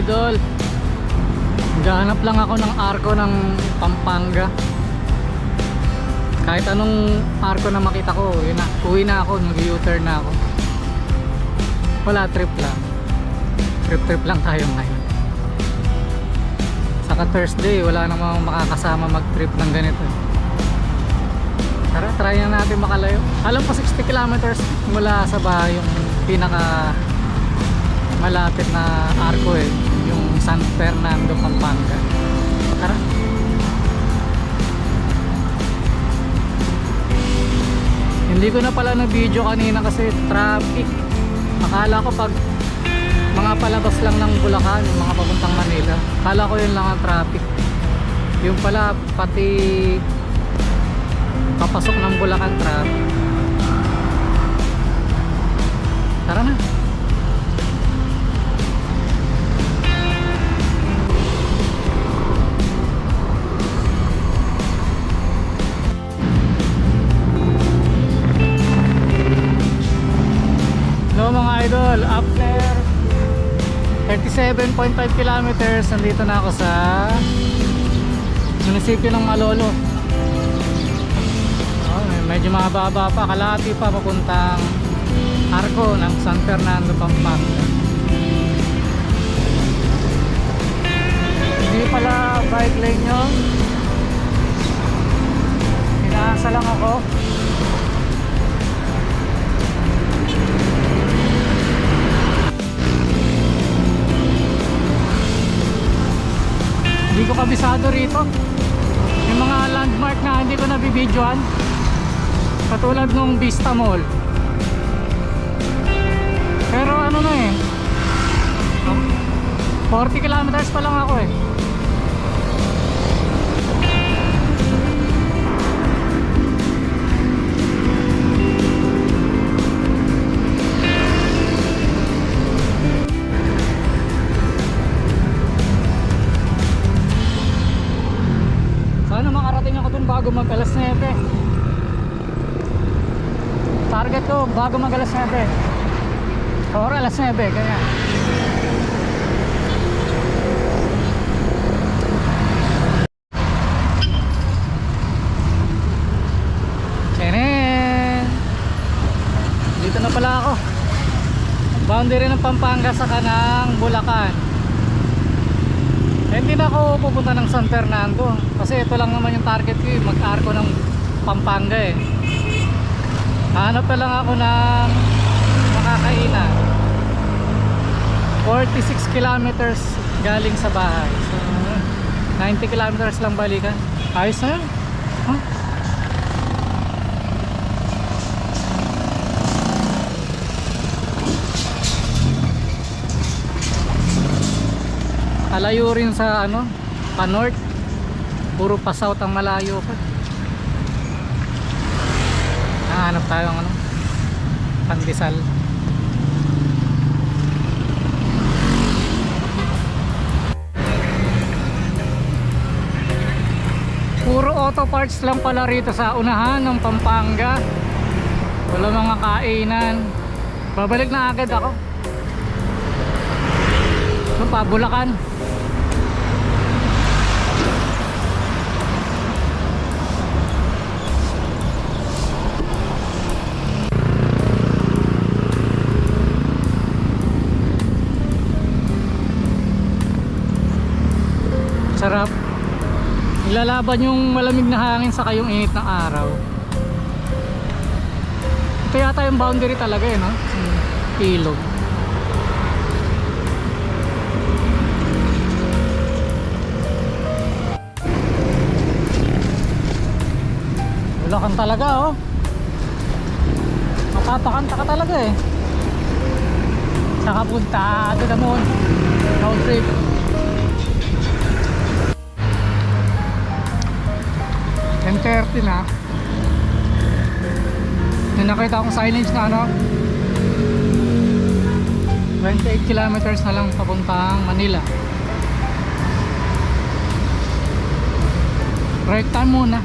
idol. Gahanap lang ako ng arko ng Pampanga. Kahit anong arko na makita ko yun na, Uwi na ako, nag-u-turn na ako. Wala, trip lang. Trip trip lang tayo ngayon. Saka Thursday, wala namang makakasama mag-trip ng ganito. Tara, try na natin makalayo. Alam ko 60 kilometers mula sa bahay yung pinaka malapit na arko eh. San Fernando, Pampanga. Tara. Hindi ko na pala nag-video kanina kasi traffic. Akala ko pag mga palabas lang ng Bulacan, mga papuntang Manila. Akala ko yun lang ang traffic. Yung pala pati papasok ng Bulacan traffic tara na idol after 37.5 kilometers. Nandito na ako sa munisipyo ng Malolo. Oh, med- medyo mababa pa, kalahati pa papuntang Arco ng San Fernando, Pampanga. Kabisado rito. Yung mga landmark na hindi ko nabibidyoan. Katulad nung Vista Mall. Pero ano na eh. 40 kilometers pa lang ako eh. Sana makarating ako dun bago mag alas 9. Target ko bago mag alas 9. Or alas 9, kaya. Tenen! Dito na pala ako. Boundary ng Pampanga sa kanang Bulacan. Eh, Hindi na ako pupunta ng San Fernando. Kasi ito lang naman yung target ko eh, mag-arko ng Pampanga eh. Hanap na lang ako ng makakainan 46 kilometers galing sa bahay. So 90 kilometers lang balikan. Ayos na yun. Huh? Alayo rin sa ano pa north. Puro pa south ang malayo pa. Hanap tayo ng ano pandesal. Puro auto parts lang pala rito sa unahan ng Pampanga. Wala mga kainan. Babalik na agad ako. Pa sarap. Ilalaban yung malamig na hangin sa yung init ng araw. Ito yata yung boundary talaga eh no? Ilog. Bulacan talaga oh. Mapapakanta ka talaga eh. Saka punta doon naman road trip M30 na. Yung nakita akong signage na ano? 28 kilometers na lang papuntang Manila. Right time muna